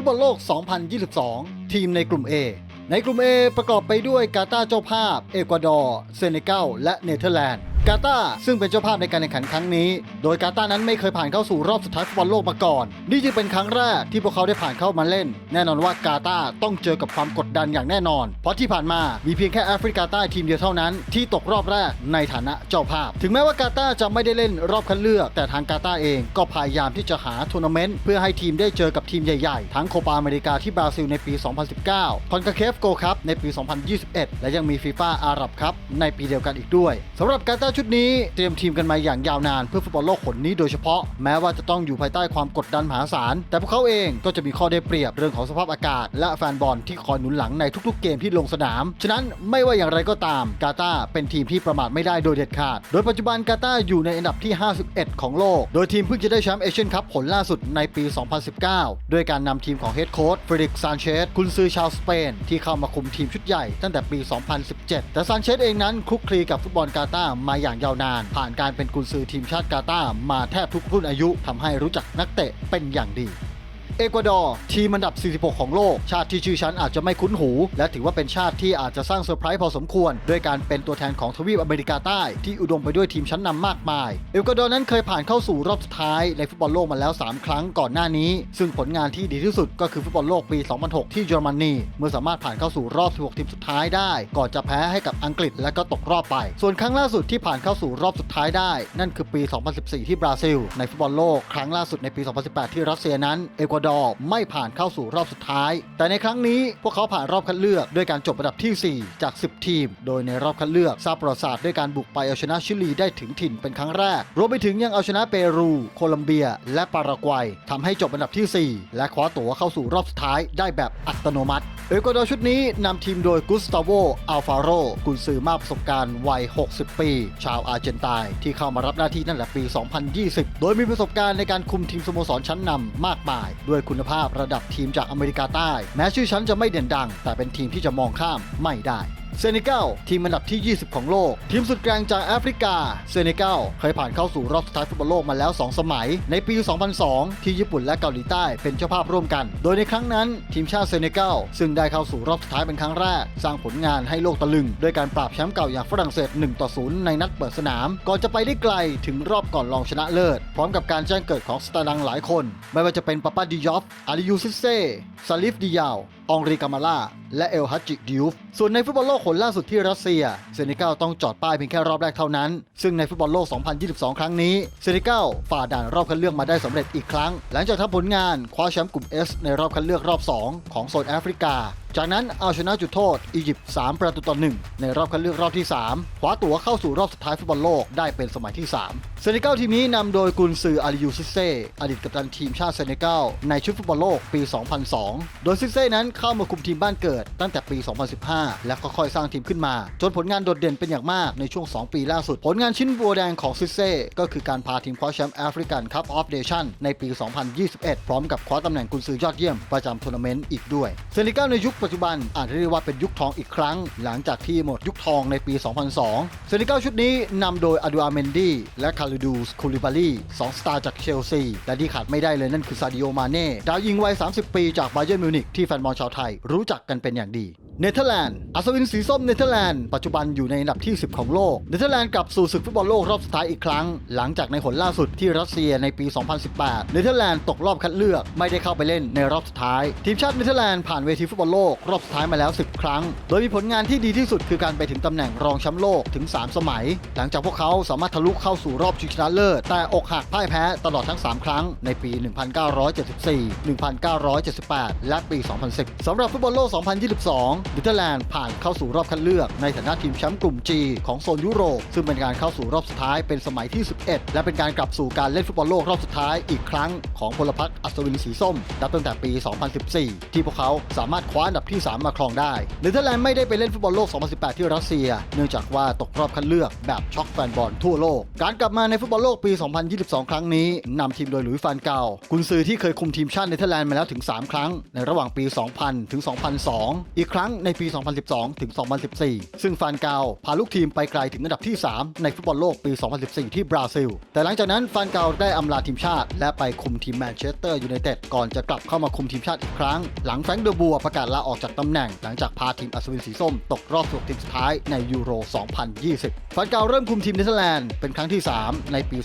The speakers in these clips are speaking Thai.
ฟุตบอลโลก 2022 ทีมในกลุ่ม A ในกลุ่ม A ประกอบไปด้วยกาตาร์เจ้าภาพ เอกวาดอร์ เซเนกัล และเนเธอร์แลนด์ กาตาซึ่งเป็นเจ้าภาพในการแข่งขันครั้งนี้ โดยกาตาร์นั้นไม่เคยผ่านเข้าสู่รอบสุดท้ายฟุตบอลโลกมาก่อน นี่จึงเป็นครั้งแรกที่พวกเขาได้ผ่านเข้ามาเล่น แน่นอนว่ากาตาร์ต้องเจอกับความกดดันอย่างแน่นอน เพราะที่ผ่านมามีเพียงแค่แอฟริกาใต้ทีมเดียวเท่านั้นที่ตกรอบแรกในฐานะเจ้าภาพ ถึงแม้ว่ากาตาร์จะไม่ได้เล่นรอบคัดเลือก แต่ทางกาตาร์เองก็พยายามที่จะหาทัวร์นาเมนต์เพื่อให้ทีมได้เจอกับทีมใหญ่ๆ ทั้งโคปาอเมริกาที่บราซิลในปี 2019 คอนคาเคฟโกคัพในปี 2021 และยังมีฟีฟ่าอาหรับครับในปีเดียวกันอีกด้วยสำหรับกาตาชุดนี้เตรียมทีมกันมาอย่างยาวนานเพื่อฟุตบอลโลกผลนี้โดยเฉพาะแม้ว่าจะต้องอยู่ภายใต้ความกดดันมหาศาล แต่พวกเขาเองก็จะมีข้อได้เปรียบเรื่องของสภาพอากาศ และแฟนบอลที่คอยหนุนหลังในทุกๆเกมที่ลงสนาม ฉะนั้นไม่ว่าอย่างไรก็ตามกาตาร์เป็นทีมที่ประมาทไม่ได้โดยเด็ดขาด โดยปัจจุบันกาตาร์อยู่ในอันดับที่ 51 ของโลก โดยทีมเพิ่งจะได้แชมป์เอเชียนคัพผลล่าสุดในปี 2019 ด้วยการนำทีมของเฮดโค้ชเฟรดิกซานเชสกุนซือชาวสเปนที่เข้ามาคุมทีมชุดใหญ่ตั้งแต่ปี 2017 แต่ซานเชสเองนั้นคลุกคลีกับฟุตบอลกาตาร์มาอย่างยาวนาน ผ่านการเป็นกุนซือทีมชาติกาตาร์มาแทบทุกรุ่นอายุทำให้รู้จักนักเตะเป็นอย่างดี เอกวาดอร์ทีมอันดับ 46 ของโลก ชาติที่ชื่อชั้นอาจจะไม่คุ้นหู และถือว่าเป็นชาติที่อาจจะสร้างเซอร์ไพรส์พอสมควร ด้วยการเป็นตัวแทนของทวีปอเมริกาใต้ ที่อุดมไปด้วยทีมชั้นนำมากมาย เอกวาดอร์นั้นเคยผ่านเข้าสู่รอบสุดท้ายในฟุตบอลโลกมาแล้ว 3 ครั้งก่อนหน้านี้ ซึ่งผลงานที่ดีที่สุดก็คือฟุตบอลโลกปี 2006 ที่เยอรมนีเมื่อสามารถผ่านเข้าสู่รอบ 16 ทีมสุดท้ายได้ ก่อนจะแพ้ให้กับอังกฤษและก็ตกรอบไป ส่วนครั้งล่าสุดที่ผ่านเข้าสู่รอบสุดท้ายได้ นั่นคือปี 2014 ที่บราซิล ในฟุตบอลโลกครั้งล่าสุดในปี 2018 ที่รัสเซียนั้นเอกวาดอร์ไม่ผ่านเข้าสู่รอบสุดท้าย แต่ในครั้งนี้พวกเขาผ่านรอบคัดเลือกด้วยการจบอันดับที่ 4 จาก 10 ทีม โดยในรอบคัดเลือกซาประวัติศาสตร์ด้วยการบุกไปเอาชนะชิลีได้ถึงถิ่นเป็นครั้งแรก รวมไปถึงยังเอาชนะเปรู โคลัมเบีย และปารากวัยทำให้จบอันดับที่ 4 และคว้าตั๋วเข้าสู่รอบสุดท้ายได้แบบอัตโนมัติเอกวาดอร์ชุดนี้นำทีมโดยกุสตาโว อัลฟาโร กุนซือมากประสบการณ์วัย 60 ปี ชาวอาร์เจนตีที่เข้ามารับหน้าที่นั่นแหละปี 2020 โดยมีประสบการณ์ในการคุมทีมสโมสรชั้นนำมากมาย ด้วยคุณภาพระดับทีมจากอเมริกาใต้ แม้ชื่อชั้นจะไม่เด่นดัง แต่เป็นทีมที่จะมองข้ามไม่ได้ เซเนกัลทีมอันดับที่ 20 ของโลก ทีมสุดแกร่งจากแอฟริกา เซเนกัลเคยผ่านเข้าสู่รอบสุดท้ายฟุตบอลโลกมาแล้ว 2 สมัย ในปี 2002 ที่ญี่ปุ่นและเกาหลีใต้เป็นเจ้าภาพร่วมกัน โดยในครั้งนั้น ทีมชาติเซเนกัลซึ่งได้เข้าสู่รอบสุดท้ายเป็นครั้งแรก สร้างผลงานให้โลกตะลึง ด้วยการปราบแชมป์เก่าอย่างฝรั่งเศส1ต่อ0ในนัดเปิดสนามก่อนจะไปได้ไกลถึงรอบก่อนรองชนะเลิศ พร้อมกับการแจ้งเกิดของสตาร์ดังหลายคน ไม่ว่าจะเป็นปาปาดิยอฟอาริยูซิเซซาลิฟดิยาว องรีกามาล่า และเอลฮัจจิดิวฟส่วนในฟุตบอลโลกคนล่าสุดที่รัสเซีย เซเนก้าต้องจอดป้ายเพียงแค่รอบแรกเท่านั้น ซึ่งในฟุตบอลโลก 2022 ครั้งนี้ เซเนก้าฝ่าด่านรอบคัดเลือกมาได้สำเร็จอีกครั้ง หลังจากทำผลงานคว้าแชมป์กลุ่ม S ในรอบคัดเลือกรอบ 2 ของโซนแอฟริกา จากนั้นเอาชนะจุดโทษอียิปต์3ประตูต่อ1ในรอบคัดเลือกรอบที่ 3 คว้าตั๋วเข้าสู่รอบสุดท้ายฟุตบอลโลกได้เป็นสมัยที่ 3 เซเนกัลทีมนี้นำโดยกุนซืออาริยูซิเซ่อดีตกัปตันทีมชาติเซเนกัลในชุดฟุตบอลโลกปี 2002 โดยซิเซ่นั้นเข้ามาคุมทีมบ้านเกิดตั้งแต่ปี 2015 และค่อยๆสร้างทีมขึ้นมา จนผลงานโดดเด่นเป็นอย่างมากในช่วง 2 ปีล่าสุด ผลงานชิ้นบัวแดงของซิเซ่ก็คือการพาทีมคว้าแชมป์แอฟริกันคัพออฟเดชั่นในปี 2021 พร้อมกับคว้าตำแหน่งกุนซือยอดเยี่ยมประจำทัวร์นาเมนต์อีกด้วยเซเนกัลในยุคปัจจุบันอาจเรียกว่าเป็นยุคทองอีกครั้ง หลังจากที่หมดยุคทองในปี 2002เซเนกัลชุดนี้นำโดยอดูอาเมนดีและคารูดูสคูลิบาลีสองสตาร์จากเชลซีและที่ขาดไม่ได้เลยนั่นคือซาดิโอมาเน่ดาวยิงวัย 30 ปีจากบาเยิร์นมิวนิกที่แฟนบอลชาวไทยรู้จักกันเป็นอย่างดี เนเธอร์แลนด์ อัศวินสีส้มเนเธอร์แลนด์ ปัจจุบันอยู่ในอันดับที่ 10 ของโลก เนเธอร์แลนด์กลับสู่ศึกฟุตบอลโลกรอบสุดท้ายอีกครั้ง หลังจากในหนล่าสุดที่รัสเซียในปี 2018 เนเธอร์แลนด์ตกรอบคัดเลือกไม่ได้เข้าไปเล่นในรอบสุดท้าย ทีมชาติเนเธอร์แลนด์ผ่านเวทีฟุตบอลโลกรอบสุดท้ายมาแล้ว 10 ครั้ง โดยมีผลงานที่ดีที่สุดคือการไปถึงตำแหน่งรองแชมป์โลกถึง 3 สมัย หลังจากพวกเขาสามารถทะลุเข้าสู่รอบชิงชนะเลิศแต่อกหักพ่ายแพ้ตลอดทั้ง 3 ครั้งในปี 1974 1978 และปี 2010สำหรับฟุตบอลโลก 2022เนเธอร์แลนด์ผ่านเข้าสู่รอบคัดเลือกในฐานะทีมแชมป์กลุ่ม G ของโซนยุโรป ซึ่งเป็นการเข้าสู่รอบสุดท้ายเป็นสมัยที่ 11 และเป็นการกลับสู่การเล่นฟุตบอลโลกรอบสุดท้ายอีกครั้งของพลพรรคอัศวินสีส้มนับตั้งแต่ปี 2014 ที่พวกเขาสามารถคว้าอันดับที่ 3 มาครองได้เนเธอร์แลนด์ไม่ได้ไปเล่นฟุตบอลโลก 2018 ที่รัสเซีย เนื่องจากว่าตกรอบคัดเลือกแบบช็อกแฟนบอลทั่วโลก การกลับมาในฟุตบอลโลกปี 2022 ครั้งนี้นำทีมโดยหลุยส์ฟานเกากุนซือที่เคยคุมทีมชาติเนเธอร์แลนด์มาแล้วถึง 3 ครั้งในระหว่างปี 2000 ถึง 2002 อีกครั้งในปี 2012 ถึง 2014 ซึ่งฟานเกาพาลูกทีมไปไกลถึงอันดับที่ 3 ในฟุตบอลโลกปี 2014 ที่บราซิล แต่หลังจากนั้นฟานเกาได้อำลาทีมชาติ และไปคุมทีมแมนเชสเตอร์ยูไนเต็ดก่อนจะกลับเข้ามาคุมทีมชาติอีกครั้ง หลังแฟรงค์เดอบัวประกาศลาออกจากตำแหน่ง หลังจากพาทีมอัศวินสีส้มตกรอบ16ทีมสุดท้ายในยูโร 2020 ฟานเกาเริ่มคุมทีมเนเธอร์แลนด์เป็นครั้งที่ 3 ในปี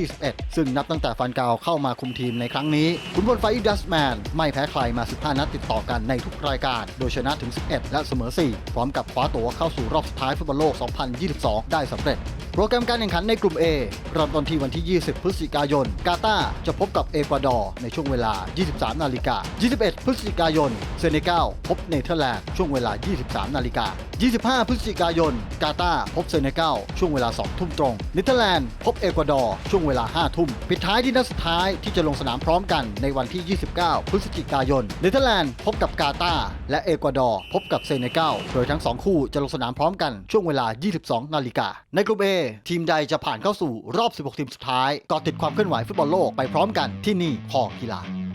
2021 ซึ่งนับตั้งแต่ฟานเกาเข้ามาคุมทีมในครั้งนี้ขุนพลไฟดัสแมนไม่แพ้ใครมา 15 นัดติดต่อกันในทุกรายการ โดยชนะถึง 11และเสมอ 4 พร้อมกับคว้าตั๋วเข้าสู่รอบสุดท้ายฟุตบอลโลก 2022 ได้สำเร็จ โปรแกรมการแข่งขันในกลุ่ม A เริ่มต้นที่วันที่ 20 พฤศจิกายน กาตาจะพบกับเอกวาดอร์ในช่วงเวลา 23 นาฬิกา 21 พฤศจิกายน เซเนกัลพบเนเธอร์แลนด์ช่วงเวลา 23 นาฬิกา 25 พฤศจิกายน กาตาพบเซเนกัลช่วงเวลา 2 ทุ่มตรงเนเธอร์แลนด์พบเอกวาดอร์ช่วงเวลา 5 ทุ่ม ปิดท้ายที่นัดสุดท้ายที่จะลงสนามพร้อมกันในวันที่ 29 พฤศจิกายน เนเธอร์แลนด์พบกับกาตาและเอกวาดอร์พบกับเซเนกัลโดยทั้งสองคู่จะลงสนามพร้อมกันช่วงเวลา 22 นาฬิกาในกลุ่ม A ทีมใดจะผ่านเข้าสู่รอบ 16 ทีมสุดท้ายก็ติดความเคลื่อนไหวฟุตบอลโลกไปพร้อมกันที่นี่คอกีฬา